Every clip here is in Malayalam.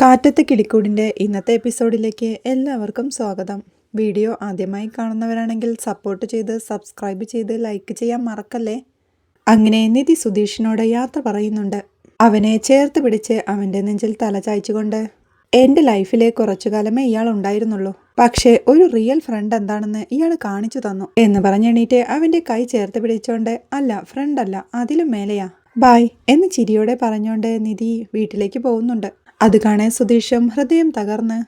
കാറ്റത്തെ കിളിക്കൂടിന്റെ ഇന്നത്തെ എപ്പിസോഡിലേക്ക് എല്ലാവർക്കും സ്വാഗതം. വീഡിയോ ആദ്യമായി കാണുന്നവരാണെങ്കിൽ സപ്പോർട്ട് ചെയ്ത് സബ്സ്ക്രൈബ് ചെയ്ത് ലൈക്ക് ചെയ്യാൻ മറക്കല്ലേ? അങ്ങനെ നിധി സുധീഷിനോട് യാത്ര പറയുന്നുണ്ട്. അവനെ ചേർത്ത് പിടിച്ച് അവന്റെ നെഞ്ചിൽ തല ചായ്ച്ചുകൊണ്ട് എന്റെ ലൈഫിലെ കുറച്ചു കാലമേ ഇയാൾ ഉണ്ടായിരുന്നുള്ളൂ. പക്ഷേ ഒരു റിയൽ ഫ്രണ്ട് എന്താണെന്ന് ഇയാൾ കാണിച്ചു തന്നു എന്ന് പറഞ്ഞെണീറ്റ് അവന്റെ കൈ ചേർത്ത് പിടിച്ചോണ്ട് അല്ല ഫ്രണ്ടല്ല അതിലും മേലെയാ. ബായ് എന്ന് ചിരിയോടെ പറഞ്ഞുകൊണ്ട് നിധി വീട്ടിലേക്ക് പോകുന്നുണ്ട്. അത് കാണാൻ സുധീഷും ഹൃദയം തകർന്ന്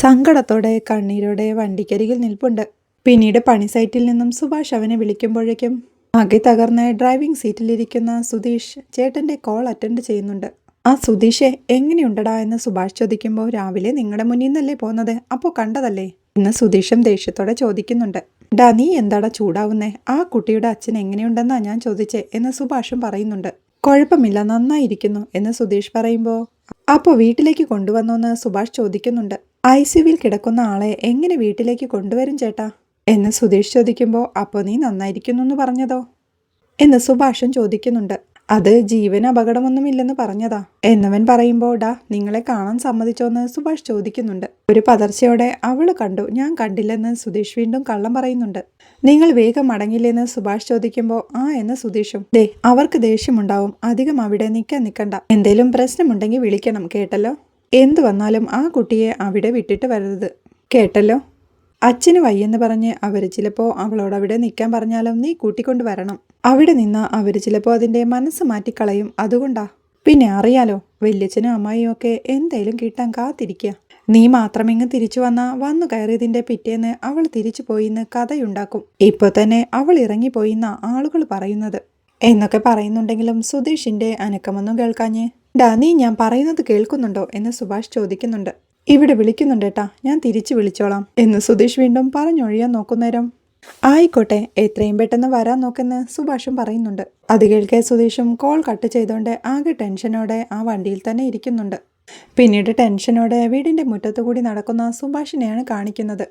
സങ്കടത്തോടെ കണ്ണീരോടെ വണ്ടിക്കരികിൽ നിൽപ്പുണ്ട്. പിന്നീട് പണി സൈറ്റിൽ നിന്നും സുഭാഷ് അവനെ വിളിക്കുമ്പോഴേക്കും ആകെ തകർന്ന് ഡ്രൈവിംഗ് സീറ്റിലിരിക്കുന്ന സുധീഷ് ചേട്ടന്റെ കോൾ അറ്റൻഡ് ചെയ്യുന്നുണ്ട്. ആ സുധീഷെ എങ്ങനെയുണ്ടടാ? എന്ന് സുഭാഷ് ചോദിക്കുമ്പോൾ രാവിലെ നിങ്ങളുടെ മുന്നിൽ നിന്നല്ലേ പോകുന്നത് അപ്പോൾ കണ്ടതല്ലേ? എന്ന് സുധീഷും ദേഷ്യത്തോടെ ചോദിക്കുന്നുണ്ട്. ഡാ നീ എന്താടാ ചൂടാവുന്നേ? ആ കുട്ടിയുടെ അച്ഛൻ എങ്ങനെയുണ്ടെന്നാ ഞാൻ ചോദിച്ചേ? എന്ന് സുഭാഷും പറയുന്നുണ്ട്. കുഴപ്പമില്ല നന്നായിരിക്കുന്നു എന്ന് സുധീഷ് പറയുമ്പോൾ അപ്പോൾ വീട്ടിലേക്ക് കൊണ്ടുവന്നോന്ന് സുഭാഷ് ചോദിക്കുന്നുണ്ട്. ഐ സിയുവിൽ കിടക്കുന്ന ആളെ എങ്ങനെ വീട്ടിലേക്ക് കൊണ്ടുവരും ചേട്ടാ? എന്ന് സുധീഷ് ചോദിക്കുമ്പോൾ അപ്പോൾ നീ നന്നായിരിക്കുന്നു എന്ന് പറഞ്ഞതോ? എന്ന് സുഭാഷും ചോദിക്കുന്നുണ്ട്. അത് ജീവന് അപകടമൊന്നുമില്ലെന്ന് പറഞ്ഞതാ. എന്നവൻ പറയുമ്പോൾ ഡാ നിങ്ങളെ കാണാൻ സമ്മതിച്ചോന്ന് സുഭാഷ് ചോദിക്കുന്നുണ്ട്. ഒരു പതർച്ചയോടെ അവൾ കണ്ടു. ഞാൻ കണ്ടില്ലെന്ന് സുധീഷ് വീണ്ടും കള്ളം പറയുന്നുണ്ട്. നിങ്ങൾ വേഗം മടങ്ങില്ലെന്ന് സുഭാഷ് ചോദിക്കുമ്പോൾ ആ എന്ന് സുധീഷും ദേ അവർക്ക് ദേഷ്യമുണ്ടാവും. അധികം അവിടെ നിൽക്കാൻ നിൽക്കണ്ട എന്തേലും പ്രശ്നമുണ്ടെങ്കിൽ വിളിക്കണം. കേട്ടല്ലോ? എന്തു വന്നാലും ആ കുട്ടിയെ അവിടെ വിട്ടിട്ട് വരരുത്. കേട്ടല്ലോ? അച്ഛന് വയ്യെന്ന് പറഞ്ഞ് അവർ ചിലപ്പോൾ അവളോട് അവിടെ നിൽക്കാൻ പറഞ്ഞാലും നീ കൂട്ടിക്കൊണ്ട് വരണം. അവിടെ നിന്ന് അവർ ചിലപ്പോൾ അതിന്റെ മനസ്സ് മാറ്റിക്കളയും. അതുകൊണ്ടാ. പിന്നെ അറിയാലോ വല്യച്ഛനും അമ്മായിയും ഒക്കെ എന്തേലും കിട്ടാൻ കാത്തിരിക്കുക നീ മാത്രം ഇങ്ങ് തിരിച്ചു വന്നാ വന്നു കയറിയതിന്റെ പിറ്റേന്ന് അവൾ തിരിച്ചു പോയിന്ന് കഥയുണ്ടാക്കും. ഇപ്പൊ തന്നെ അവൾ ഇറങ്ങിപ്പോയിന്ന ആളുകൾ പറയുന്നത്. എന്നൊക്കെ പറയുന്നുണ്ടെങ്കിലും സുധീഷിന്റെ അനക്കമൊന്നും കേൾക്കാഞ്ഞേ ഡാ നീ ഞാൻ പറയുന്നത് കേൾക്കുന്നുണ്ടോ? എന്ന് സുഭാഷ് ചോദിക്കുന്നുണ്ട്. ഇവിടെ വിളിക്കുന്നുണ്ടേട്ടാ ഞാൻ തിരിച്ചു വിളിച്ചോളാം. എന്ന് സുധീഷ് വീണ്ടും പറഞ്ഞൊഴിയാൻ നോക്കുന്നേരം. ആയിക്കോട്ടെ എത്രയും പെട്ടെന്ന് വരാൻ നോക്കെന്ന് സുഭാഷും പറയുന്നുണ്ട്. അത് കേൾക്കെ സുധീഷും കോൾ കട്ട് ചെയ്തുകൊണ്ട് ആകെ ടെൻഷനോടെ ആ വണ്ടിയിൽ തന്നെ ഇരിക്കുന്നുണ്ട്. പിന്നീട് ടെൻഷനോടെ വീടിന്റെ മുറ്റത്തു കൂടി നടക്കുന്ന സുഭാഷിനെയാണ് കാണിക്കുന്നത്.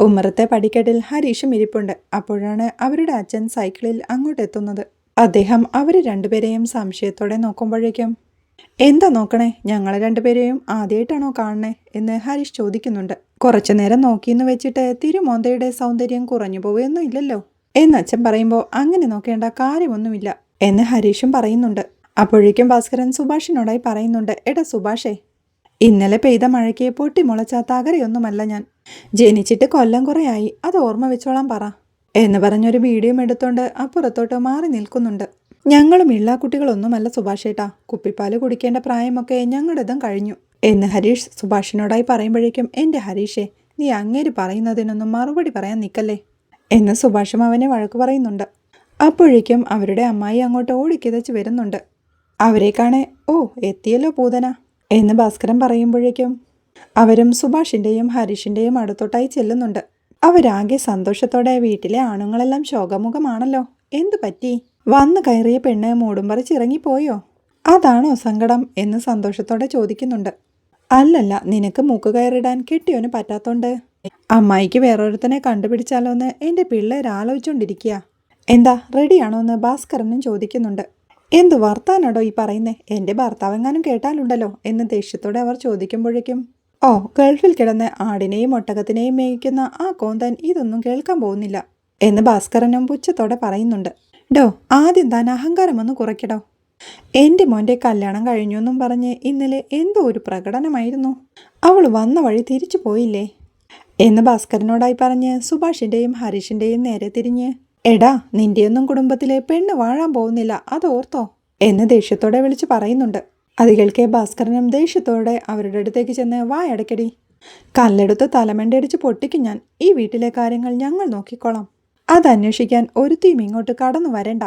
ഉമ്മറത്തെ പടിക്കെട്ടിൽ ഹരീഷും ഇരിപ്പുണ്ട്. അപ്പോഴാണ് അവരുടെ അച്ഛൻ സൈക്കിളിൽ അങ്ങോട്ടെത്തുന്നത്. അദ്ദേഹം അവരെ രണ്ടുപേരെയും സംശയത്തോടെ നോക്കുമ്പോഴേക്കും എന്താ നോക്കണേ? ഞങ്ങളെ രണ്ടുപേരെയും ആദ്യമായിട്ടാണോ കാണണേ എന്ന് ഹരീഷ് ചോദിക്കുന്നുണ്ട്. കുറച്ചു നേരം നോക്കിയെന്ന് വെച്ചിട്ട് തിരുമോന്തയുടെ സൗന്ദര്യം കുറഞ്ഞു പോവുകയൊന്നും ഇല്ലല്ലോ. എന്ന് അച്ഛൻ പറയുമ്പോൾ അങ്ങനെ നോക്കേണ്ട കാര്യമൊന്നുമില്ല എന്ന് ഹരീഷും പറയുന്നുണ്ട്. അപ്പോഴേക്കും ഭാസ്കരൻ സുഭാഷിനോടായി പറയുന്നുണ്ട് എടാ സുഭാഷേ ഇന്നലെ പെയ്ത മഴയ്ക്ക് പൊട്ടിമുളച്ച തകരയൊന്നുമല്ല ഞാൻ. ജനിച്ചിട്ട് കൊല്ലം കുറയായി അത് ഓർമ്മ വെച്ചോളാം പറ എന്ന് പറഞ്ഞൊരു വീഡിയോ എടുത്തോണ്ട് അപ്പുറത്തോട്ട് മാറി നിൽക്കുന്നുണ്ട്. ഞങ്ങളും ഇള്ളാക്കുട്ടികളൊന്നുമല്ല സുഭാഷേട്ടാ. കുപ്പിപ്പാൽ കുടിക്കേണ്ട പ്രായമൊക്കെ ഞങ്ങളിതും കഴിഞ്ഞു. എന്ന് ഹരീഷ് സുഭാഷിനോടായി പറയുമ്പോഴേക്കും എന്റെ ഹരീഷേ നീ അങ്ങേര് പറയുന്നതിനൊന്നും മറുപടി പറയാൻ നിൽക്കല്ലേ? എന്ന് സുഭാഷും അവനെ വഴക്ക് പറയുന്നുണ്ട്. അപ്പോഴേക്കും അവരുടെ അമ്മായി അങ്ങോട്ട് ഓടിക്കിതച്ച് വരുന്നുണ്ട്. അവരെ കാണേ ഓ എത്തിയല്ലോ പൂതന എന്ന് ഭാസ്കരൻ പറയുമ്പോഴേക്കും അവരും സുഭാഷിന്റെയും ഹരീഷിന്റെയും അടുത്തോട്ടായി ചെല്ലുന്നുണ്ട്. അവരാകെ സന്തോഷത്തോടെ വീട്ടിലെ ആണുങ്ങളെല്ലാം ശോകമുഖമാണല്ലോ. എന്തു പറ്റി? വന്നു കയറിയ പെണ്ണ് മൂടും പറിച്ച് ഇറങ്ങിപ്പോയോ? അതാണോ സങ്കടം എന്ന് സന്തോഷത്തോടെ ചോദിക്കുന്നുണ്ട്. അല്ലല്ല നിനക്ക് മൂക്ക് കയറിടാൻ കെട്ടിയോന് പറ്റാത്തോണ്ട്. അമ്മായിക്ക് വേറൊരുത്തനെ കണ്ടുപിടിച്ചാലോ എന്ന് എന്റെ പിള്ളേർ ആലോചിച്ചുകൊണ്ടിരിക്കുക എന്താ റെഡിയാണോ എന്ന് ഭാസ്കരനും ചോദിക്കുന്നുണ്ട്. എന്ത് വർത്താനാടോ ഈ പറയുന്നേ? എന്റെ ഭർത്താവെങ്ങാനും കേട്ടാലുണ്ടല്ലോ എന്ന് ദേഷ്യത്തോടെ അവർ ചോദിക്കുമ്പോഴേക്കും ഓ ഗൾഫിൽ കിടന്ന് ആടിനെയും ഒട്ടകത്തിനെയും മേയിക്കുന്ന ആ കോന്തൻ ഇതൊന്നും കേൾക്കാൻ പോകുന്നില്ല എന്ന് ഭാസ്കരനും പുച്ഛത്തോടെ പറയുന്നുണ്ട്. ഡോ ആദ്യം താൻ അഹങ്കാരമൊന്ന് കുറയ്ക്കടോ. എന്റെ മോന്റെ കല്യാണം കഴിഞ്ഞു എന്നും പറഞ്ഞ് ഇന്നലെ എന്തോ ഒരു പ്രകടനമായിരുന്നു. അവൾ വന്ന വഴി തിരിച്ചു പോയില്ലേ? എന്ന് ഭാസ്കരനോടായി പറഞ്ഞ് സുഭാഷിന്റെയും ഹരീഷിന്റെയും നേരെ തിരിഞ്ഞ് എടാ നിന്റെയൊന്നും കുടുംബത്തിലെ പെണ്ണ് വാഴാൻ പോകുന്നില്ല അത് ഓർത്തോ എന്ന് ദേഷ്യത്തോടെ വിളിച്ച് പറയുന്നുണ്ട്. അത് കേൾക്കെ ഭാസ്കരനും ദേഷ്യത്തോടെ അവരുടെ അടുത്തേക്ക് ചെന്ന് വായടക്കടി കല്ലെടുത്ത് തലമണ്ടടിച്ച് പൊട്ടിക്കും ഞാൻ. ഈ വീട്ടിലെ കാര്യങ്ങൾ ഞങ്ങൾ നോക്കിക്കോളാം. അത് അന്വേഷിക്കാൻ ഒരുത്തിയും ഇങ്ങോട്ട് കടന്നു വരണ്ട.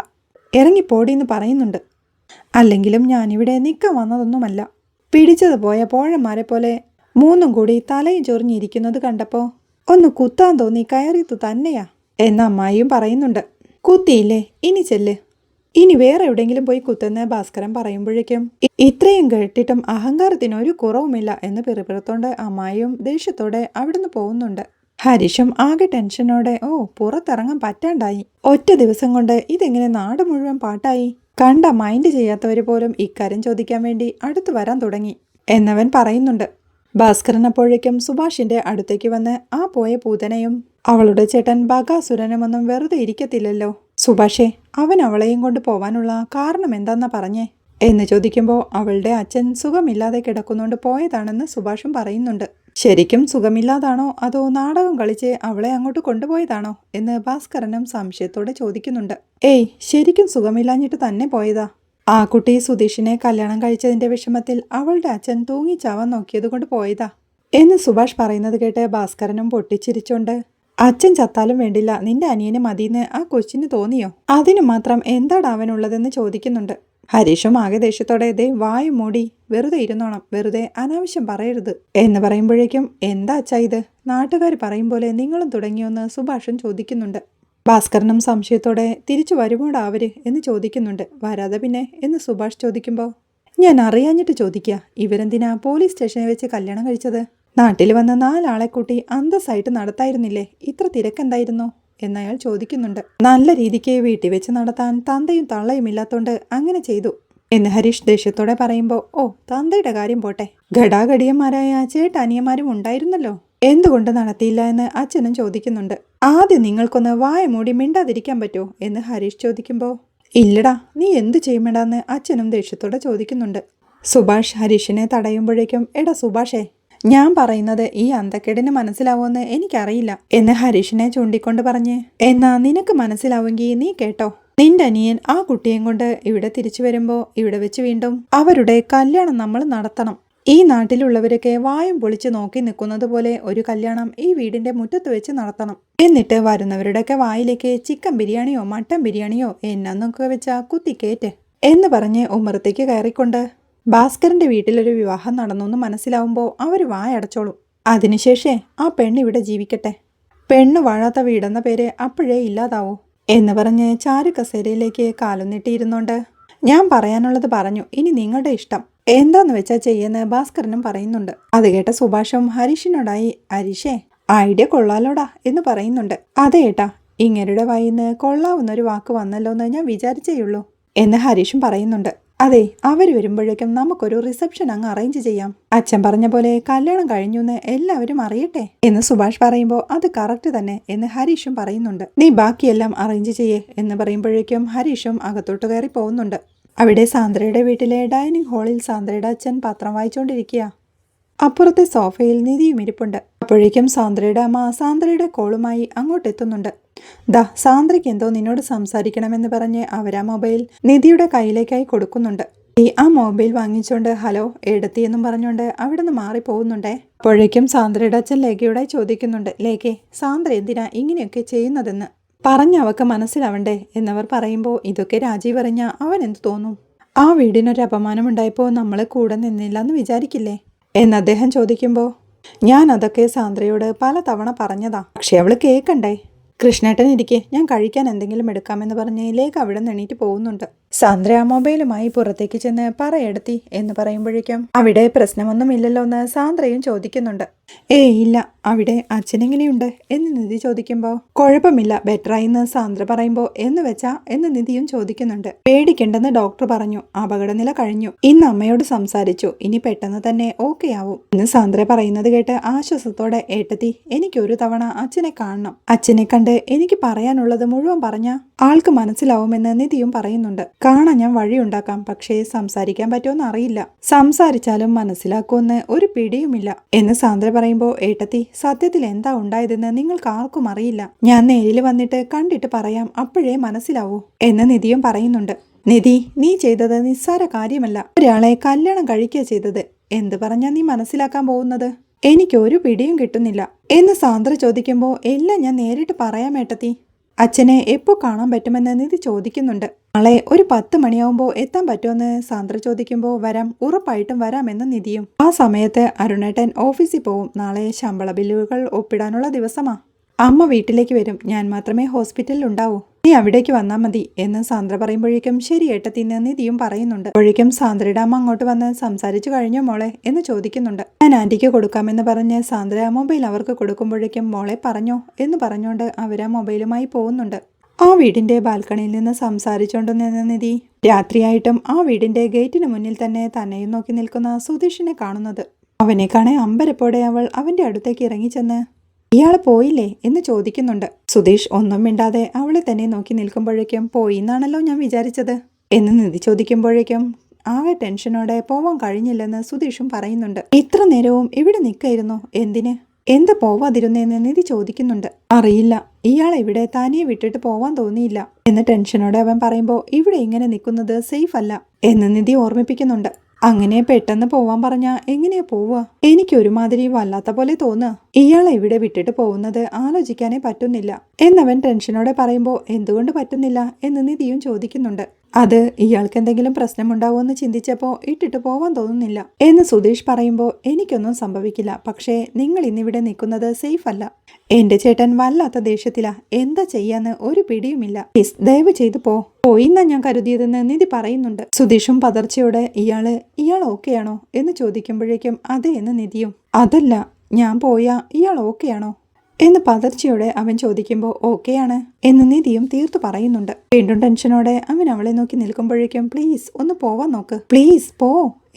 ഇറങ്ങിപ്പോടിയെന്ന് പറയുന്നുണ്ട്. അല്ലെങ്കിലും ഞാനിവിടെ നിൽക്കാൻ വന്നതൊന്നുമല്ല. പിടിച്ചത് പോയ പോഴന്മാരെ പോലെ മൂന്നും കൂടി തലയും ചൊറിഞ്ഞിരിക്കുന്നത് കണ്ടപ്പോൾ ഒന്ന് കുത്താൻ തോന്നി കയറിയത് തന്നെയാ എന്ന അമ്മായിയും പറയുന്നുണ്ട്. കുത്തിയില്ലേ? ഇനി ചെല്ല്. ഇനി വേറെ എവിടെയെങ്കിലും പോയി കുത്തുന്ന ഭാസ്കരൻ പറയുമ്പോഴേക്കും "ഇ- ഇത്രയും കേട്ടിട്ടും അഹങ്കാരത്തിന് ഒരു കുറവുമില്ല എന്ന് പിറുപിറുത്തോണ്ട് അമ്മായിയും ദേഷ്യത്തോടെ അവിടുന്ന് പോകുന്നുണ്ട്. ഹരീഷും ആകെ ടെൻഷനോടെ ഓ പുറത്തിറങ്ങാൻ പറ്റാണ്ടായി. ഒറ്റ ദിവസം കൊണ്ട് ഇതെങ്ങനെ നാട് മുഴുവൻ പാട്ടായി? കണ്ട മൈൻഡ് ചെയ്യാത്തവർ പോലും ഇക്കാര്യം ചോദിക്കാൻ വേണ്ടി അടുത്തു വരാൻ തുടങ്ങി എന്നവൻ പറയുന്നുണ്ട്. ഭാസ്കരൻ അപ്പോഴേക്കും സുഭാഷിന്റെ അടുത്തേക്ക് വന്ന് ആ പോയ പൂതനയും അവളുടെ ചേട്ടൻ ബകാസുരനുമൊന്നും വെറുതെ ഇരിക്കത്തില്ലല്ലോ. സുഭാഷേ അവൻ അവളെയും കൊണ്ട് പോവാനുള്ള കാരണം എന്താന്നാ പറഞ്ഞേ? എന്ന് ചോദിക്കുമ്പോൾ അവളുടെ അച്ഛൻ സുഖമില്ലാതെ കിടക്കുന്നുകൊണ്ട് പോയതാണെന്ന് സുഭാഷും പറയുന്നുണ്ട്. ശരിക്കും സുഖമില്ലാതാണോ? അതോ നാടകം കളിച്ച് അവളെ അങ്ങോട്ട് കൊണ്ടുപോയതാണോ? എന്ന് ഭാസ്കരനും സംശയത്തോടെ ചോദിക്കുന്നുണ്ട്. ഏയ് ശരിക്കും സുഖമില്ലാഞ്ഞിട്ട് തന്നെ പോയതാ? ആ കുട്ടി സുധീഷിനെ കല്യാണം കഴിച്ചതിന്റെ വിഷമത്തിൽ അവളുടെ അച്ഛൻ തൂങ്ങിച്ചാവാൻ നോക്കിയത് കൊണ്ട് പോയതാ. എന്ന് സുഭാഷ് പറയുന്നത് കേട്ട് ഭാസ്കരനും പൊട്ടിച്ചിരിച്ചോണ്ട് അച്ഛൻ ചത്താലും വേണ്ടില്ല നിന്റെ അനിയന് മതിയെന്ന് ആ കൊച്ചിന് തോന്നിയോ? അതിനു മാത്രം എന്താടാവനുള്ളതെന്ന് ചോദിക്കുന്നുണ്ട്. ഹരീഷും ആകെ ദേഷ്യത്തോടെ ദേ വായു മൂടി വെറുതെ ഇരുന്നോണം വെറുതെ അനാവശ്യം പറയരുത് എന്ന് പറയുമ്പോഴേക്കും എന്താ അച്ഛാ ഇത്? നാട്ടുകാർ പറയും പോലെ നിങ്ങളും തുടങ്ങിയോന്ന് സുഭാഷൻ ചോദിക്കുന്നുണ്ട്. ഭാസ്കരനും സംശയത്തോടെ തിരിച്ചു വരുമോടാ അവർ എന്ന് ചോദിക്കുന്നുണ്ട്. വരാതെ പിന്നെ എന്ന് സുഭാഷ് ചോദിക്കുമ്പോൾ ഞാൻ അറിയാഞ്ഞിട്ട് ചോദിക്കുക ഇവരെന്തിനാ പോലീസ് സ്റ്റേഷനിൽ വെച്ച് കല്യാണം കഴിച്ചത്? നാട്ടിൽ വന്ന നാലാളെ കൂട്ടി അന്തസ്സായിട്ട് നടത്തായിരുന്നില്ലേ? ഇത്ര തിരക്കെന്തായിരുന്നു? എന്നയാൾ ചോദിക്കുന്നുണ്ട്. നല്ല രീതിക്ക് വീട്ടിൽ വെച്ച് നടത്താൻ തന്തയും തള്ളയും ഇല്ലാത്തോണ്ട് അങ്ങനെ ചെയ്തു. എന്ന് ഹരീഷ് ദേഷ്യത്തോടെ പറയുമ്പോൾ ഓ തന്തയുടെ കാര്യം പോട്ടെ. ഘടാഘടിയന്മാരായ ചേട്ടനിയന്മാരും ഉണ്ടായിരുന്നല്ലോ. എന്തുകൊണ്ട് നടത്തിയില്ല എന്ന് അച്ഛനും ചോദിക്കുന്നുണ്ട്. ആദ്യം നിങ്ങൾക്കൊന്ന് വായ മൂടി മിണ്ടാതിരിക്കാൻ പറ്റുമോ എന്ന് ഹരീഷ് ചോദിക്കുമ്പോൾ ഇല്ലടാ നീ എന്ത് ചെയ്യുമെടാന്ന് അച്ഛനും ദേഷ്യത്തോടെ ചോദിക്കുന്നുണ്ട്. സുഭാഷ് ഹരീഷിനെ തടയുമ്പോഴേക്കും എടാ സുഭാഷേ ഞാൻ പറയുന്നത് ഈ അന്തക്കേടിന് മനസ്സിലാവുമെന്ന് എനിക്കറിയില്ല എന്ന് ഹരീഷിനെ ചൂണ്ടിക്കൊണ്ട് പറഞ്ഞ്. എന്നാ നിനക്ക് മനസ്സിലാവുമെങ്കിൽ നീ കേട്ടോ. നിന്റെ അനിയൻ ആ കുട്ടിയെയും കൊണ്ട് ഇവിടെ തിരിച്ചു വരുമ്പോ ഇവിടെ വെച്ച് വീണ്ടും അവരുടെ കല്യാണം നമ്മൾ നടത്തണം. ഈ നാട്ടിലുള്ളവരൊക്കെ വായും പൊളിച്ച് നോക്കി നിൽക്കുന്നത് പോലെ ഒരു കല്യാണം ഈ വീടിന്റെ മുറ്റത്ത് വെച്ച് നടത്തണം. എന്നിട്ട് വരുന്നവരുടെയൊക്കെ വായിലേക്ക് ചിക്കൻ ബിരിയാണിയോ മട്ടൻ ബിരിയാണിയോ എന്നൊക്കെ വെച്ചാ കുത്തിക്കേറ്റ് എന്ന് പറഞ്ഞ് ഉമ്മറത്തേക്ക് കയറിക്കൊണ്ട് ഭാസ്കറിന്റെ വീട്ടിലൊരു വിവാഹം നടന്നു മനസ്സിലാവുമ്പോൾ അവർ വായടച്ചോളും. അതിനുശേഷേ ആ പെണ്ണ് ഇവിടെ ജീവിക്കട്ടെ. പെണ്ണ് വാഴാത്ത വീടെന്ന പേര് അപ്പോഴേ ഇല്ലാതാവൂ എന്ന് പറഞ്ഞ് ചാരു കസേരയിലേക്ക് കാലും നീട്ടിയിരുന്നോണ്ട് ഞാൻ പറയാനുള്ളത് പറഞ്ഞു ഇനി നിങ്ങളുടെ ഇഷ്ടം. എന്താന്ന് വെച്ചാൽ ചെയ്യുന്ന ഭാസ്കരനും പറയുന്നുണ്ട്. അത് കേട്ട സുഭാഷും ഹരീഷിനോടായി ഹരീഷേ ഐഡിയ കൊള്ളാലോടാ എന്ന് പറയുന്നുണ്ട്. അതെ ഏട്ടാ ഇങ്ങരുടെ വായിന്ന് കൊള്ളാവുന്ന ഒരു വാക്ക് വന്നല്ലോ എന്ന് ഞാൻ വിചാരിച്ചേയുള്ളൂ എന്ന് ഹരീഷും പറയുന്നുണ്ട്. അതെ അവർ വരുമ്പോഴേക്കും നമുക്കൊരു റിസപ്ഷൻ അങ്ങ് അറേഞ്ച് ചെയ്യാം. അച്ഛൻ പറഞ്ഞ പോലെ കല്യാണം കഴിഞ്ഞു എന്ന് എല്ലാവരും അറിയട്ടെ? എന്ന് സുഭാഷ് പറയുമ്പോൾ അത് കറക്റ്റ് തന്നെ എന്ന് ഹരീഷും പറയുന്നുണ്ട്. നീ ബാക്കിയെല്ലാം അറേഞ്ച് ചെയ്യേ എന്ന് പറയുമ്പോഴേക്കും ഹരീഷും അകത്തോട്ട് കയറി പോകുന്നുണ്ട്. അവിടെ സാന്ദ്രയുടെ വീട്ടിലെ ഡൈനിങ് ഹാളിൽ സാന്ദ്രയുടെ അച്ഛൻ പത്രം വായിച്ചുകൊണ്ടിരിക്കുക അപ്പുറത്തെ സോഫയിൽ നിധിയും ഇരിപ്പുണ്ട്. അപ്പോഴേക്കും സാന്ദ്രയുടെ അമ്മ സാന്ദ്രയുടെ കോളുമായി അങ്ങോട്ട് എത്തുന്നുണ്ട് ദാ സാന്ദ്രയ്ക്ക് എന്തോ നിന്നോട് സംസാരിക്കണമെന്ന് പറഞ്ഞ് അവരാ മൊബൈൽ നിധിയുടെ കയ്യിലേക്കായി കൊടുക്കുന്നുണ്ട്. ഈ ആ മൊബൈൽ വാങ്ങിച്ചുകൊണ്ട് ഹലോ എടുത്തി എന്നും പറഞ്ഞുകൊണ്ട് അവിടെ നിന്ന് മാറി പോകുന്നുണ്ടേ അപ്പോഴേക്കും സാന്ദ്രയുടെ അച്ഛൻ ലേഖയോടെ ചോദിക്കുന്നുണ്ട്. ലേഖേ സാന്ദ്ര എന്തിനാ ഇങ്ങനെയൊക്കെ ചെയ്യുന്നതെന്ന്? പറഞ്ഞ അവക്ക് മനസ്സിലാവണ്ടേ എന്നവർ പറയുമ്പോൾ ഇതൊക്കെ രാജീവ് പറഞ്ഞ അവൻ എന്ത് തോന്നും? ആ വീടിനൊരു അപമാനമുണ്ടായപ്പോൾ നമ്മൾ കൂടെ നിന്നില്ല എന്ന് വിചാരിക്കില്ലേ? എന്ന് അദ്ദേഹം ചോദിക്കുമ്പോൾ ഞാൻ അതൊക്കെ സാന്ദ്രയോട് പല തവണ പറഞ്ഞതാ. പക്ഷെ അവൾ കേൾക്കണ്ടേ കൃഷ്ണേട്ടൻ ഇരിക്കെ ഞാൻ കഴിക്കാൻ എന്തെങ്കിലും എടുക്കാമെന്ന് പറഞ്ഞ് ലേഖ അവിടെ നിന്ന് എണീറ്റ് പോകുന്നുണ്ട്. സാന്ദ്ര മൊബൈലുമായി പുറത്തേക്ക് ചെന്ന് പറയെടുത്തി എന്ന് പറയുമ്പോഴേക്കും അവിടെ പ്രശ്നമൊന്നുമില്ലല്ലോ എന്ന് സാന്ദ്രയും ചോദിക്കുന്നുണ്ട്. ഏയ് ഇല്ല അവിടെ അച്ഛൻ അച്ഛനെങ്ങനെയുണ്ട് എന്ന് നിധി ചോദിക്കുമ്പോൾ കുഴപ്പമില്ല ബെറ്ററായി എന്ന് സാന്ദ്ര പറയുമ്പോൾ എന്ന് വെച്ചാ? എന്ന് നിധിയും ചോദിക്കുന്നുണ്ട്. പേടിക്കണ്ടെന്ന് ഡോക്ടർ പറഞ്ഞു. അപകടനില കഴിഞ്ഞു. ഇന്ന് അമ്മയോട് സംസാരിച്ചു. ഇനി പെട്ടെന്ന് തന്നെ ഓക്കെ ആവും. എന്ന് സാന്ദ്ര പറയുന്നത് കേട്ട് ആശ്വാസത്തോടെ ഏട്ടത്തി എനിക്കൊരു തവണ അച്ഛനെ കാണണം. അച്ഛനെ കണ്ട് എനിക്ക് പറയാനുള്ളത് മുഴുവൻ പറഞ്ഞ ആൾക്ക് മനസ്സിലാവുമെന്ന് നിധിയും പറയുന്നുണ്ട്. കാണാൻ ഞാൻ വഴിയുണ്ടാക്കാം പക്ഷേ സംസാരിക്കാൻ പറ്റുമെന്ന് അറിയില്ല. സംസാരിച്ചാലും മനസ്സിലാക്കുമെന്ന് ഒരു പിടിയുമില്ല. എന്ന് സാന്ദ്ര പറയുമ്പോൾ ഏട്ടത്തി സത്യത്തിൽ എന്താ ഉണ്ടായതെന്ന് നിങ്ങൾക്ക് ആർക്കും അറിയില്ല. ഞാൻ നേരിൽ വന്നിട്ട് കണ്ടിട്ട് പറയാം അപ്പോഴേ മനസ്സിലാവൂ എന്ന് നിധിയും പറയുന്നുണ്ട്. നിധി നീ ചെയ്തത് നിസ്സാര കാര്യമല്ല. ഒരാളെ കല്യാണം കഴിക്കുക ചെയ്തത്. എന്ത് പറഞ്ഞാ നീ മനസ്സിലാക്കാൻ പോകുന്നത്? എനിക്ക് ഒരു പിടിയും കിട്ടുന്നില്ല. എന്ന് സാന്ദ്ര ചോദിക്കുമ്പോൾ എല്ലാം ഞാൻ നേരിട്ട് പറയാം ഏട്ടത്തി. അച്ഛനെ എപ്പോൾ കാണാൻ പറ്റുമെന്ന് നിധി ചോദിക്കുന്നുണ്ട്. നാളെ ഒരു പത്ത് മണിയാവുമ്പോൾ എത്താൻ പറ്റുമെന്ന് സാന്ദ്ര ചോദിക്കുമ്പോൾ വരാം ഉറപ്പായിട്ടും വരാമെന്ന് നിധിയും. ആ സമയത്ത് അരുണേട്ടൻ ഓഫീസിൽ പോവും. നാളെ ശമ്പള ബില്ലുകൾ ഒപ്പിടാനുള്ള ദിവസമാ. അമ്മ വീട്ടിലേക്ക് വരും. ഞാൻ മാത്രമേ ഹോസ്പിറ്റലിൽ ഉണ്ടാവൂ. നീ അവിടേക്ക് വന്നാൽ മതി എന്ന് സാന്ദ്ര പറയുമ്പോഴേക്കും ശരി ഏട്ടത്തിന്ന് നിധിയും പറയുന്നുണ്ട്. അപ്പോഴേക്കും സാന്ദ്രയുടെ അമ്മ അങ്ങോട്ട് വന്ന് സംസാരിച്ചു കഴിഞ്ഞോ മോളെ എന്ന് ചോദിക്കുന്നുണ്ട്. ഞാൻ ആന്റിക്ക് കൊടുക്കാമെന്ന് പറഞ്ഞ് സാന്ദ്ര മൊബൈൽ അവർക്ക് കൊടുക്കുമ്പോഴേക്കും മോളെ പറഞ്ഞോ എന്ന് പറഞ്ഞുകൊണ്ട് അവർ ആ മൊബൈലുമായി പോകുന്നുണ്ട്. ആ വീടിന്റെ ബാൽക്കണിയിൽ നിന്ന് സംസാരിച്ചുകൊണ്ട് നിന്ന നിധി? രാത്രിയായിട്ടും ആ വീടിന്റെ ഗേറ്റിന് മുന്നിൽ തന്നെ തന്നെയും നോക്കി നിൽക്കുന്ന സുധീഷിനെ കാണുന്നത്. അവനെ കാണെ അമ്പരപ്പോടെ അവൾ അവന്റെ അടുത്തേക്ക് ഇറങ്ങിച്ചെന്ന് ഇയാൾ പോയില്ലേ? എന്ന് ചോദിക്കുന്നുണ്ട്. സുധീഷ് ഒന്നും മിണ്ടാതെ അവളെ തന്നെ നോക്കി നിൽക്കുമ്പോഴേക്കും പോയി എന്നാണല്ലോ ഞാൻ വിചാരിച്ചത്. എന്ന് നിധി ചോദിക്കുമ്പോഴേക്കും ആകെ ടെൻഷനോടെ പോവാൻ കഴിഞ്ഞില്ലെന്ന് സുധീഷും പറയുന്നുണ്ട്. ഇത്ര നേരവും ഇവിടെ നിൽക്കായിരുന്നു? എന്തിന്? എന്ത് പോവാതിരുന്നേന്ന് നിധി ചോദിക്കുന്നുണ്ട്. അറിയില്ല. ഇയാളെ ഇവിടെ തനിയെ വിട്ടിട്ട് പോവാൻ തോന്നിയില്ല. എന്ന ടെൻഷനോടെ അവൻ പറയുമ്പോൾ ഇവിടെ ഇങ്ങനെ നിൽക്കുന്നത് സേഫ് അല്ല എന്ന് നിധി ഓർമ്മിപ്പിക്കുന്നുണ്ട്. അങ്ങനെ പെട്ടെന്ന് പോവാൻ പറഞ്ഞാ എങ്ങനെയാ പോവുക? എനിക്ക് ഒരുമാതിരി വല്ലാത്ത പോലെ തോന്നുക ഇയാളെ ഇവിടെ വിട്ടിട്ട് പോകുന്നത് ആലോചിക്കാനേ പറ്റുന്നില്ല എന്നവൻ ടെൻഷനോടെ പറയുമ്പോൾ എന്തുകൊണ്ട് പറ്റുന്നില്ല? എന്ന് നിധിയും ചോദിക്കുന്നുണ്ട്. അത് ഇയാൾക്ക് എന്തെങ്കിലും പ്രശ്നമുണ്ടാവുമെന്ന് ചിന്തിച്ചപ്പോൾ ഇട്ടിട്ട് പോവാൻ തോന്നുന്നില്ല. എന്ന് സുധീഷ് പറയുമ്പോൾ എനിക്കൊന്നും സംഭവിക്കില്ല. പക്ഷേ നിങ്ങൾ ഇന്നിവിടെ നിൽക്കുന്നത് സേഫ് അല്ല. എന്റെ ചേട്ടൻ വല്ലാത്ത ദേഷ്യത്തിലാ. എന്താ ചെയ്യാന്ന് ഒരു പിടിയുമില്ല. പ്ലീസ് ദയവ് ചെയ്തു പോ. പോയിന്നാ ഞാൻ കരുതിയതെന്ന് നിധി പറയുന്നുണ്ട്. സുധീഷും പതർച്ചയോടെ ഇയാൾ ഇയാൾ ഓക്കെയാണോ? എന്ന് ചോദിക്കുമ്പോഴേക്കും അതെ എന്ന് നിധിയും അതല്ല ഞാൻ പോയാ ഇയാൾ ഓക്കെയാണോ? എന്ന് പതർച്ചയോടെ അവൻ ചോദിക്കുമ്പോൾ ഓക്കെയാണ് എന്ന് നിധിയും തീർത്തു പറയുന്നുണ്ട്. വീണ്ടും ടെൻഷനോടെ അവൻ അവളെ നോക്കി നിൽക്കുമ്പോഴേക്കും പ്ലീസ് ഒന്ന് പോവാൻ നോക്ക്. പ്ലീസ് പോ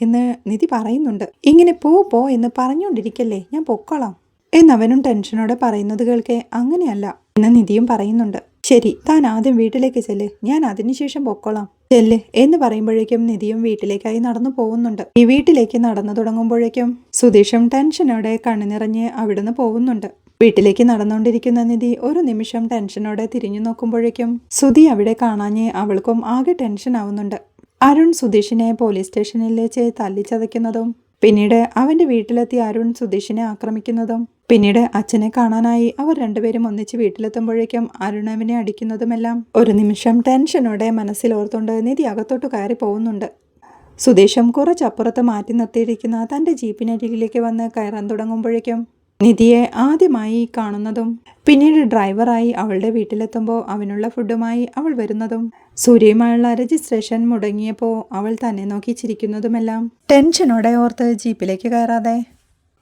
എന്ന് നിധി പറയുന്നുണ്ട്. ഇങ്ങനെ പോ പോ എന്ന് പറഞ്ഞുകൊണ്ടിരിക്കല്ലേ ഞാൻ പൊക്കോളാം എന്നവനും ടെൻഷനോടെ പറയുന്നത് കേൾക്കെ അങ്ങനെയല്ല എന്ന് നിധിയും പറയുന്നുണ്ട്. ശരി താൻ ആദ്യം വീട്ടിലേക്ക് ചെല്ല് ഞാൻ അതിനുശേഷം പൊക്കോളാം. ചെല്ല് എന്ന് പറയുമ്പോഴേക്കും നിധിയും വീട്ടിലേക്കായി നടന്നു പോകുന്നുണ്ട്. ഈ വീട്ടിലേക്ക് നടന്നു തുടങ്ങുമ്പോഴേക്കും സുധീഷും ടെൻഷനോടെ കണ്ണുനിറഞ്ഞ് അവിടുന്ന് പോകുന്നുണ്ട്. വീട്ടിലേക്ക് നടന്നുകൊണ്ടിരിക്കുന്ന നിധി ഒരു നിമിഷം ടെൻഷനോടെ തിരിഞ്ഞു നോക്കുമ്പോഴേക്കും സുധി അവിടെ കാണാഞ്ഞ് അവൾക്കും ആകെ ടെൻഷൻ ആവുന്നുണ്ട്. അരുൺ സുധീഷിനെ പോലീസ് സ്റ്റേഷനിൽ വെച്ച് തല്ലിച്ചതയ്ക്കുന്നതും പിന്നീട് അവന്റെ വീട്ടിലെത്തി അരുൺ സുധീഷിനെ ആക്രമിക്കുന്നതും പിന്നീട് അച്ഛനെ കാണാനായി അവർ രണ്ടുപേരും ഒന്നിച്ച് വീട്ടിലെത്തുമ്പോഴേക്കും അരുൺ അവനെ അടിക്കുന്നതുമെല്ലാം ഒരു നിമിഷം ടെൻഷനോടെ മനസ്സിൽ മനസ്സിലോർത്തുകൊണ്ട് നിധി അകത്തോട്ട് കയറി പോകുന്നുണ്ട്. സുധീഷും കുറച്ചപ്പുറത്ത് മാറ്റി നിർത്തിയിരിക്കുന്ന തന്റെ ജീപ്പിനരികിലേക്ക് വന്ന് കയറാൻ തുടങ്ങുമ്പോഴേക്കും നിധിയെ ആദ്യമായി കാണുന്നതും പിന്നീട് ഡ്രൈവറായി അവളുടെ വീട്ടിലെത്തുമ്പോൾ അവനുള്ള ഫുഡുമായി അവൾ വരുന്നതും സൂര്യയുമായുള്ള രജിസ്ട്രേഷൻ മുടങ്ങിയപ്പോൾ അവൾ തന്നെ നോക്കി ചിരിക്കുന്നതുമെല്ലാം ടെൻഷനോടെ ഓർത്ത് ജീപ്പിലേക്ക് കയറാതെ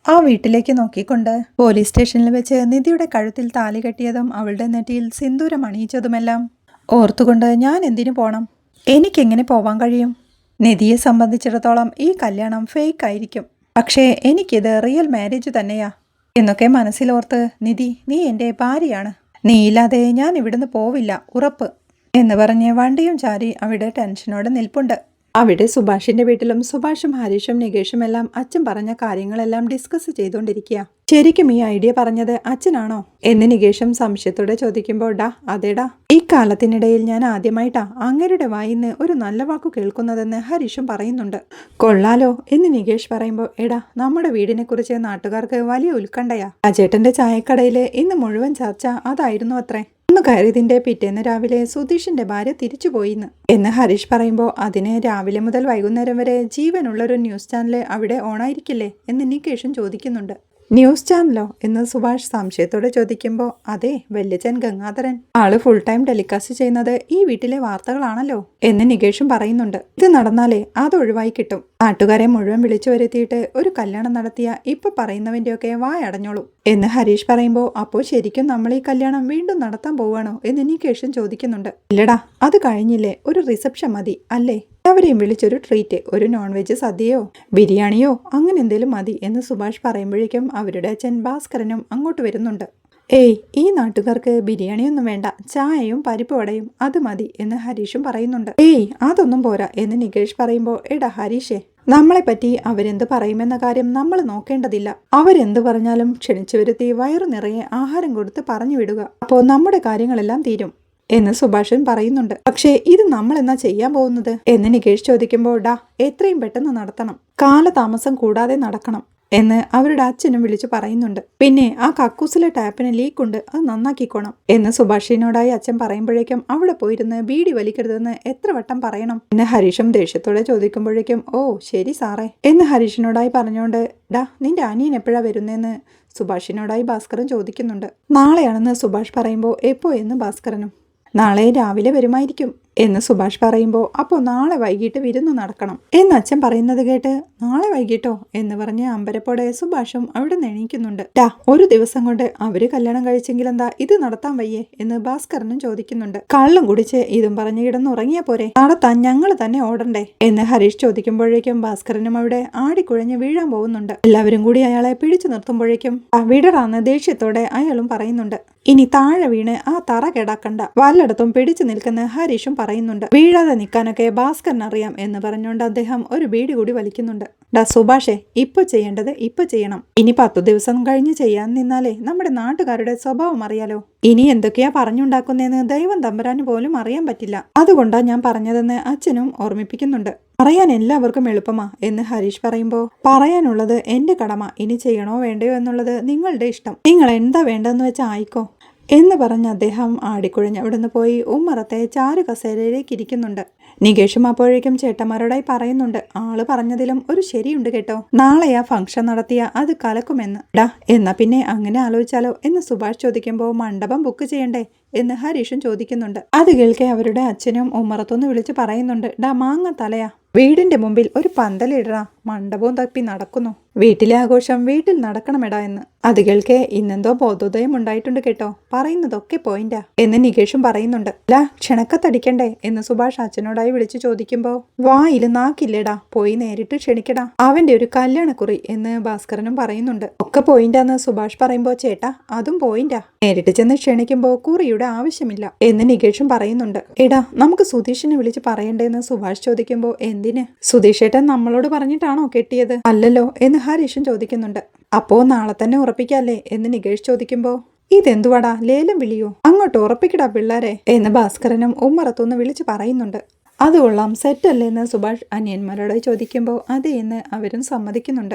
ആ വീട്ടിലേക്ക് നോക്കിക്കൊണ്ട് പോലീസ് സ്റ്റേഷനിൽ വെച്ച് നിധിയുടെ കഴുത്തിൽ താലി കെട്ടിയതും അവളുടെ നെറ്റിയിൽ സിന്ദൂരം അണിയിച്ചതുമെല്ലാം ഓർത്തുകൊണ്ട് ഞാൻ എന്തിനു പോണം? എനിക്കെങ്ങനെ പോവാൻ കഴിയും? നിധിയെ സംബന്ധിച്ചിടത്തോളം ഈ കല്യാണം ഫേക്ക് ആയിരിക്കും പക്ഷേ എനിക്കിത് റിയൽ മാരേജ് തന്നെയാ. എന്നൊക്കെ മനസ്സിലോർത്ത് നിധി നീ എന്റെ ഭാര്യയാണ്. നീ ഇല്ലാതെ ഞാൻ ഇവിടുന്ന് പോവില്ല. ഉറപ്പ്. എന്ന് പറഞ്ഞ് വണ്ടിയും ചാരി അവിടെ ടെൻഷനോടെ നിൽപ്പുണ്ട്. അവിടെ സുഭാഷിന്റെ വീട്ടിലും സുഭാഷും ഹരീഷും നികേഷും എല്ലാം അച്ഛൻ പറഞ്ഞ കാര്യങ്ങളെല്ലാം ഡിസ്കസ് ചെയ്തുകൊണ്ടിരിക്കുക ശരിക്കും ഈ ഐഡിയ പറഞ്ഞത് അച്ഛനാണോ? എന്ന് നികേഷും സംശയത്തോടെ ചോദിക്കുമ്പോൾ ഡാ അതേടാ. ഈ കാലത്തിനിടയിൽ ഞാൻ ആദ്യമായിട്ടാ അങ്ങരുടെ വായിന്ന് ഒരു നല്ല വാക്കു കേൾക്കുന്നതെന്ന് ഹരീഷും പറയുന്നുണ്ട്. കൊള്ളാലോ എന്ന് നികേഷ് പറയുമ്പോൾ എടാ നമ്മുടെ വീടിനെ കുറിച്ച് നാട്ടുകാർക്ക് വലിയ ഉത്കണ്ഠയാ. അജേട്ടന്റെ ചായക്കടയിൽ ഇന്ന് മുഴുവൻ ചർച്ച അതായിരുന്നു അത്രേ. ഒന്ന് കയറിയതിന്റെ പിറ്റേന്ന് രാവിലെ സുധീഷിന്റെ ഭാര്യ തിരിച്ചു പോയിന്ന് എന്ന് ഹരീഷ് പറയുമ്പോൾ അതിനെ രാവിലെ മുതൽ വൈകുന്നേരം വരെ ജീവനുള്ളൊരു ന്യൂസ് ചാനൽ അവിടെ ഓണായിരിക്കില്ലേ? എന്ന് നികേഷും ചോദിക്കുന്നുണ്ട്. ന്യൂസ് ചാനലോ? എന്ന് സുഭാഷ് സംശയത്തോടെ ചോദിക്കുമ്പോൾ അതെ വല്യച്ചൻ ഗംഗാധരൻ. ആൾ ഫുൾ ടൈം ടെലികാസ്റ്റ് ചെയ്യുന്നത് ഈ വീട്ടിലെ വാർത്തകളാണല്ലോ? എന്ന് നികേഷും പറയുന്നുണ്ട്. ഇത് നടന്നാലേ അത് ഒഴിവായി കിട്ടും. നാട്ടുകാരെ മുഴുവൻ വിളിച്ചു വരുത്തിയിട്ട് ഒരു കല്യാണം നടത്തിയ ഇപ്പൊ പറയുന്നവന്റെയൊക്കെ വായടഞ്ഞോളൂ എന്ന് ഹരീഷ് പറയുമ്പോൾ അപ്പോൾ ശരിക്കും നമ്മൾ ഈ കല്യാണം വീണ്ടും നടത്താൻ പോവാണോ എന്ന് നികേഷും ചോദിക്കുന്നുണ്ട്. ഇല്ലടാ അത് കഴിഞ്ഞില്ലേ? ഒരു റിസപ്ഷൻ മതി അല്ലേ? എല്ലാവരെയും വിളിച്ചൊരു ട്രീറ്റ് ഒരു നോൺ വെജ് സദ്യയോ ബിരിയാണിയോ അങ്ങനെ എന്തേലും മതി എന്ന് സുഭാഷ് പറയുമ്പോഴേക്കും അവരുടെ അച്ഛൻ ഭാസ്കരനും അങ്ങോട്ട് വരുന്നുണ്ട്. ഏയ് ഈ നാട്ടുകാർക്ക് ബിരിയാണിയൊന്നും വേണ്ട. ചായയും പരിപ്പ് വടയും അത് മതി എന്ന് ഹരീഷും പറയുന്നുണ്ട്. ഏയ് അതൊന്നും പോരാ എന്ന് നികേഷ് പറയുമ്പോൾ എടാ ഹരീഷേ നമ്മളെ പറ്റി അവരെന്ത് പറയുമെന്ന കാര്യം നമ്മൾ നോക്കേണ്ടതില്ല. അവരെന്ത് പറഞ്ഞാലും ക്ഷണിച്ചു വരുത്തി വയറു നിറയെ ആഹാരം കൊടുത്ത് പറഞ്ഞു വിടുക. അപ്പോൾ നമ്മുടെ കാര്യങ്ങളെല്ലാം തീരും എന്ന് സുഭാഷൻ പറയുന്നുണ്ട്. പക്ഷേ ഇത് നമ്മൾ എന്നാ ചെയ്യാൻ പോകുന്നത്? എന്ന് നികേഷ് ചോദിക്കുമ്പോൾ ഡാ എത്രയും പെട്ടെന്ന് നടത്തണം. കാലതാമസം കൂടാതെ നടക്കണം. എന്ന് അവരുടെ അച്ഛനും വിളിച്ചു പറയുന്നുണ്ട്. പിന്നെ ആ കക്കൂസിലെ ടാപ്പിന് ലീക്കുണ്ട് അത് നന്നാക്കിക്കോണം എന്ന് സുഭാഷിനോടായി അച്ഛൻ പറയുമ്പോഴേക്കും അവിടെ പോയിരുന്ന് ബീഡി വലിക്കരുതെന്ന് എത്ര വട്ടം പറയണം എന്ന് ഹരീഷും ദേഷ്യത്തോടെ ചോദിക്കുമ്പോഴേക്കും ഓ ശരി സാറേ എന്ന് ഹരീഷിനോടായി പറഞ്ഞുകൊണ്ട് ഡാ നിന്റെ അനിയൻ എപ്പോഴാ വരുന്നതെന്ന് സുഭാഷിനോടായി ഭാസ്കരൻ ചോദിക്കുന്നുണ്ട്. നാളെയാണെന്ന് സുഭാഷ് പറയുമ്പോൾ എപ്പോ എന്ന് ഭാസ്കരനും? നാളെ രാവിലെ വരുമായിരിക്കും. എന്ന് സുഭാഷ് പറയുമ്പോൾ അപ്പോൾ നാളെ വൈകിട്ട് വിരുന്ന് നടക്കണം. എന്ന് അച്ഛൻ പറയുന്നത് കേട്ട് നാളെ വൈകിട്ടോ? എന്ന് പറഞ്ഞ് അമ്പരപ്പോടെ സുഭാഷും അവിടെ എണീക്കുന്നുണ്ട്. ടാ ഒരു ദിവസം കൊണ്ട് അവർ കല്യാണം കഴിച്ചെങ്കിൽ എന്താ ഇത് നടത്താൻ വയ്യേ? എന്ന് ഭാസ്കരനും ചോദിക്കുന്നുണ്ട്. കള്ളും കുടിച്ച് ഇതും പറഞ്ഞു കിടന്നുറങ്ങിയ പോരെ? നടത്താൻ ഞങ്ങൾ തന്നെ ഓടണ്ടേ? എന്ന് ഹരീഷ് ചോദിക്കുമ്പോഴേക്കും ഭാസ്കരനും അവിടെ ആടിക്കുഴഞ്ഞ് വീഴാൻ പോകുന്നുണ്ട്. എല്ലാവരും കൂടി അയാളെ പിടിച്ചു നിർത്തുമ്പോഴേക്കും "ആ, വിടറാന്ന് ദേഷ്യത്തോടെ അയാളും പറയുന്നുണ്ട്. ഇനി താഴെ വീണ് ആ തറ കേടാക്കണ്ട. വല്ലയിടത്തും പിടിച്ചു നിൽക്കുന്ന ഹരീഷും പറയുന്നുണ്ട് വീഴാതെ നിൽക്കാനൊക്കെ ഭാസ്കരൻ അറിയാം എന്ന് പറഞ്ഞുകൊണ്ട് അദ്ദേഹം ഒരു ബീഡി കൂടി വലിക്കുന്നുണ്ട്. ഡാ സുഭാഷേ ഇപ്പൊ ചെയ്യേണ്ടത് ഇപ്പൊ ചെയ്യണം. ഇനി പത്തു ദിവസം കഴിഞ്ഞ് ചെയ്യാൻ നിന്നാലേ നമ്മുടെ നാട്ടുകാരുടെ സ്വഭാവം അറിയാലോ. ഇനി എന്തൊക്കെയാ പറഞ്ഞുണ്ടാക്കുന്നതെന്ന് ദൈവം തമ്പരാന് പോലും അറിയാൻ പറ്റില്ല. അതുകൊണ്ടാ ഞാൻ പറഞ്ഞതെന്ന് അച്ഛനും ഓർമ്മിപ്പിക്കുന്നുണ്ട്. പറയാൻ എല്ലാവർക്കും എളുപ്പമാ എന്ന് ഹരീഷ് പറയുമ്പോൾ പറയാനുള്ളത് എന്റെ കടമ. ഇനി ചെയ്യണോ വേണ്ടയോ എന്നുള്ളത് നിങ്ങളുടെ ഇഷ്ടം. നിങ്ങൾ എന്താ വേണ്ടതെന്ന് വെച്ചാൽ ആയിക്കോ. എന്ന് പറഞ്ഞ് അദ്ദേഹം ആടിക്കുഴഞ്ഞ് അവിടുന്ന് പോയി. ഉമ്മറത്തെ ചാരു കസേരയിലേക്ക് ഇരിക്കുന്നുണ്ട്. നികേഷും അപ്പോഴേക്കും ചേട്ടന്മാരോടായി പറയുന്നുണ്ട്. ആൾ പറഞ്ഞതിലും ഒരു ശരിയുണ്ട് കേട്ടോ. നാളെയാ ഫംഗ്ഷൻ നടത്തിയ അത് കലക്കുമെന്ന്. ഡാ എന്നാ പിന്നെ അങ്ങനെ ആലോചിച്ചാലോ? എന്ന് സുഭാഷ് ചോദിക്കുമ്പോൾ മണ്ഡപം ബുക്ക് ചെയ്യണ്ടേ? എന്ന് ഹരീഷും ചോദിക്കുന്നുണ്ട്. അത് കേൾക്കെ അവരുടെ അച്ഛനും ഉമ്മറത്തൊന്ന് വിളിച്ച് പറയുന്നുണ്ട്. ഡാ മാങ്ങ തലയാ. വീടിന്റെ മുമ്പിൽ ഒരു പന്തലിടറാ മണ്ഡപവും തപ്പി നടക്കുന്നു. വീട്ടിലെ ആഘോഷം വീട്ടിൽ നടക്കണമെടാ എന്ന്. അത് കേൾക്കെ ഇന്നെന്തോ ബോധോദയം ഉണ്ടായിട്ടുണ്ട് കേട്ടോ. പറയുന്നതൊക്കെ പോയിന്റാ എന്ന് നികേഷും പറയുന്നുണ്ട്. ലാ ക്ഷണക്കത്തടിക്കണ്ടേ എന്ന് സുഭാഷ് അച്ഛനോടായി വിളിച്ചു ചോദിക്കുമ്പോ വായിൽ നാക്കില്ലേടാ പോയി നേരിട്ട് ക്ഷണിക്കടാ. അവന്റെ ഒരു കല്യാണക്കുറി എന്ന് ഭാസ്കരനും പറയുന്നുണ്ട്. ഒക്കെ പോയിന്റാന്ന് സുഭാഷ് പറയുമ്പോ ചേട്ടാ അതും പോയിന്റാ. നേരിട്ട് ചെന്ന് ക്ഷണിക്കുമ്പോ കുറിയുടെ ആവശ്യമില്ല എന്ന് നികേഷും പറയുന്നുണ്ട്. എടാ നമുക്ക് സുധീഷിനെ വിളിച്ച് പറയണ്ടേന്ന് സുഭാഷ് ചോദിക്കുമ്പോ എന്തിന്? സുധീഷേട്ടൻ നമ്മളോട് പറഞ്ഞിട്ടാണോ കെട്ടിയത്? അല്ലല്ലോ എന്ന് ഹരീഷൻ ചോദിക്കുന്നുണ്ട്. അപ്പോ നാളെ തന്നെ ഉറപ്പിക്കാല്ലേ എന്ന് നികേഷ് ചോദിക്കുമ്പോ ഇതെന്തുവാടാ? ലേലം വിളിയോ? അങ്ങോട്ട് ഉറപ്പിക്കടാ പിള്ളേരെ എന്ന് ഭാസ്കരനും ഉമ്മറത്തുനിന്ന് വിളിച്ചു പറയുന്നുണ്ട്. അത് കൊള്ളാം. സെറ്റല്ലേ? എന്ന് സുഭാഷ് അനിയന്മാരോട് ചോദിക്കുമ്പോൾ അതേ എന്ന് അവരും സമ്മതിക്കുന്നുണ്ട്.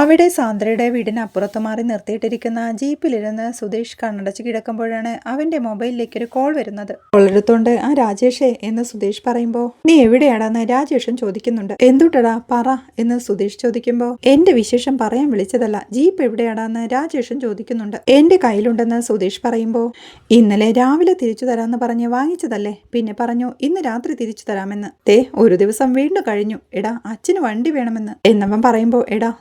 അവിടെ സാന്ദ്രയുടെ വീടിനപ്പുറത്ത് മാറി നിർത്തിയിട്ടിരിക്കുന്ന ജീപ്പിലിരുന്ന് സുധീഷ് കണ്ണടച്ച് കിടക്കുമ്പോഴാണ് അവന്റെ മൊബൈലിലേക്ക് ഒരു കോൾ വരുന്നത്. കോൾ ആ രാജേഷേ എന്ന് സുധീഷ് പറയുമ്പോൾ നീ എവിടെയാടാന്ന് രാജേഷൻ ചോദിക്കുന്നുണ്ട്. എന്തുട്ടടാ പറ എന്ന് സുധീഷ് ചോദിക്കുമ്പോൾ എന്റെ വിശേഷം പറയാൻ വിളിച്ചതല്ല ജീപ്പ് എവിടെയാടാന്ന് രാജേഷൻ ചോദിക്കുന്നുണ്ട്. എന്റെ കയ്യിലുണ്ടെന്ന് സുധീഷ് പറയുമ്പോൾ ഇന്നലെ രാവിലെ തിരിച്ചു തരാമെന്ന് പറഞ്ഞ് വാങ്ങിച്ചതല്ലേ? പിന്നെ പറഞ്ഞു ഇന്ന് രാത്രി തിരിച്ചു തരാമെന്ന്. തേ ഒരു ദിവസം വീണ്ടും കഴിഞ്ഞു. എടാ അച്ഛന് വണ്ടി വേണമെന്ന്. എന്നവൻ പറയുമ്പോൾ എടാ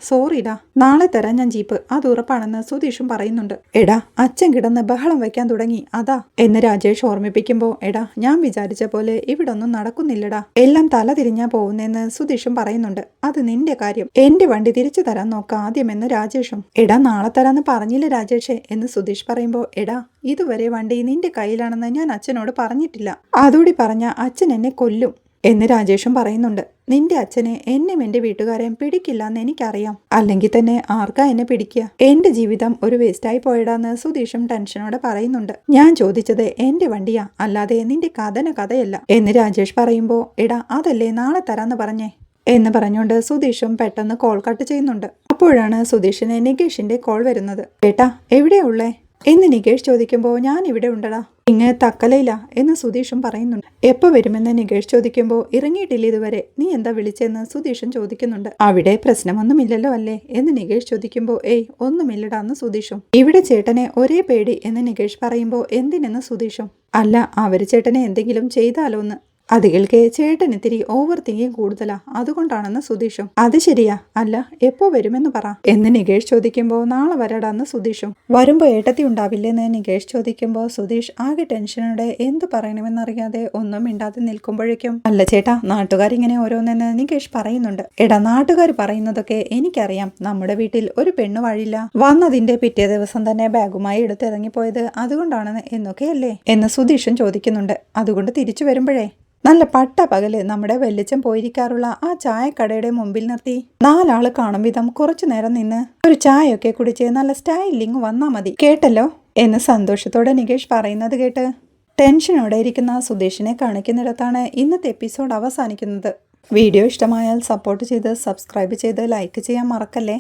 സോറിടാ നാളെ തരാം ഞാൻ ജീപ്പ്. അത് ഉറപ്പാണെന്ന് സുധീഷും പറയുന്നുണ്ട്. എടാ അച്ഛൻ കിടന്ന് ബഹളം വയ്ക്കാൻ തുടങ്ങി. അതാ എന്ന് രാജേഷ് ഓർമ്മിപ്പിക്കുമ്പോൾ എടാ ഞാൻ വിചാരിച്ച പോലെ ഇവിടെ ഒന്നും നടക്കുന്നില്ലടാ. എല്ലാം തല തിരിഞ്ഞാ പോകുന്നെന്ന് സുധീഷും പറയുന്നുണ്ട്. അത് നിന്റെ കാര്യം. എന്റെ വണ്ടി തിരിച്ചു തരാൻ നോക്കാം ആദ്യമെന്ന് രാജേഷും. എടാ നാളെ തരാന്ന് പറഞ്ഞില്ല രാജേഷേ എന്ന് സുധീഷ് പറയുമ്പോൾ എടാ ഇതുവരെ വണ്ടി നിന്റെ കയ്യിലാണെന്ന് ഞാൻ അച്ഛനോട് പറഞ്ഞിട്ടില്ല. അതോടി പറഞ്ഞ അച്ഛൻ എന്നെ കൊല്ലും. എന്ന് രാജേഷും പറയുന്നുണ്ട്. നിന്റെ അച്ഛനെ എന്നെ എന്റെ വീട്ടുകാരെയും പിടിക്കില്ല എന്ന് എനിക്കറിയാം. അല്ലെങ്കിൽ തന്നെ ആർക്കാ എന്നെ പിടിക്കുക? എന്റെ ജീവിതം ഒരു വേസ്റ്റായി പോയടാന്ന് സുധീഷും ടെൻഷനോടെ പറയുന്നുണ്ട്. ഞാൻ ചോദിച്ചത് എന്റെ വണ്ടിയാ അല്ലാതെ നിന്റെ കഥന കഥയല്ല. എന്ന് രാജേഷ് പറയുമ്പോ എടാ അതല്ലേ നാളെ തരാന്ന് പറഞ്ഞേ? എന്ന് പറഞ്ഞുകൊണ്ട് സുധീഷും പെട്ടെന്ന് കോൾ കട്ട് ചെയ്യുന്നുണ്ട്. അപ്പോഴാണ് സുധീഷിന് നികേഷിന്റെ കോൾ വരുന്നത്. ഏട്ടാ എവിടെയാ ഉള്ളേ? എന്ന് നികേഷ് ചോദിക്കുമ്പോൾ ഞാൻ ഇവിടെ ഉണ്ടടാ ഇങ്ങ് തക്കലയില്ല എന്ന് സുധീഷും പറയുന്നുണ്ട്. എപ്പോ വരുമെന്ന് നികേഷ് ചോദിക്കുമ്പോൾ ഇറങ്ങിയിട്ടില്ല ഇതുവരെ നീ എന്താ വിളിച്ചെന്ന് സുധീഷും ചോദിക്കുന്നുണ്ട്. അവിടെ പ്രശ്നമൊന്നുമില്ലല്ലോ അല്ലേ? എന്ന് നികേഷ് ചോദിക്കുമ്പോൾ ഏയ് ഒന്നുമില്ലടാ എന്ന് സുധീഷും. ഇവിടെ ചേട്ടനെ ഒരേ പേടി എന്ന് നികേഷ് പറയുമ്പോൾ എന്തിനെന്ന് സുധീഷും? അല്ല അവർ ചേട്ടനെ എന്തെങ്കിലും ചെയ്താലോ എന്ന് അത് കേൾക്കെ ചേട്ടൻ ഇത്തിരി ഓവർ തിങ്കിങ് കൂടുതലാ. അതുകൊണ്ടാണെന്ന് സുധീഷും. അത് ശരിയാ. അല്ല എപ്പോ വരുമെന്ന് പറ. എന്ന് നികേഷ് ചോദിക്കുമ്പോൾ നാളെ വരടാന്ന് സുധീഷും. വരുമ്പോ ഏട്ടത്തി ഉണ്ടാവില്ലെന്ന് നികേഷ് ചോദിക്കുമ്പോൾ സുധീഷ് ആകെ ടെൻഷനോടെ എന്ത് പറയണമെന്നറിയാതെ ഒന്നും മിണ്ടാതെ നിൽക്കുമ്പോഴേക്കും അല്ല ചേട്ടാ നാട്ടുകാരിങ്ങനെ ഓരോന്നെന്ന് നികേഷ് പറയുന്നുണ്ട്. എടാ നാട്ടുകാർ പറയുന്നതൊക്കെ എനിക്കറിയാം. നമ്മുടെ വീട്ടിൽ ഒരു പെണ്ണ് വഴില്ല. വന്നതിന്റെ പിറ്റേ ദിവസം തന്നെ ബാഗുമായി എടുത്തിറങ്ങിപ്പോയത് അതുകൊണ്ടാണെന്ന് എന്നൊക്കെയല്ലേ? എന്ന് സുധീഷും ചോദിക്കുന്നുണ്ട്. അതുകൊണ്ട് തിരിച്ചു വരുമ്പോഴേ നല്ല പട്ട പകൽ നമ്മുടെ വെല്ലിച്ചം പോയിരിക്കാറുള്ള ആ ചായക്കടയുടെ മുമ്പിൽ നിർത്തി. നാലാൾ കാണും വിധം കുറച്ചു നേരം നിന്ന്. ഒരു ചായയൊക്കെ കുടിച്ച് നല്ല സ്റ്റൈലിങ് വന്നാ മതി. കേട്ടല്ലോ? എന്ന് സന്തോഷത്തോടെ നികേഷ് പറയുന്നത് കേട്ട്. ടെൻഷനോടെ ഇരിക്കുന്ന സുധീഷിനെ കാണിക്കുന്നിടത്താണ് ഇന്നത്തെ എപ്പിസോഡ് അവസാനിക്കുന്നത്. വീഡിയോ ഇഷ്ടമായാൽ സപ്പോർട്ട് ചെയ്ത് സബ്സ്ക്രൈബ് ചെയ്ത് ലൈക്ക് ചെയ്യാൻ മറക്കല്ലേ?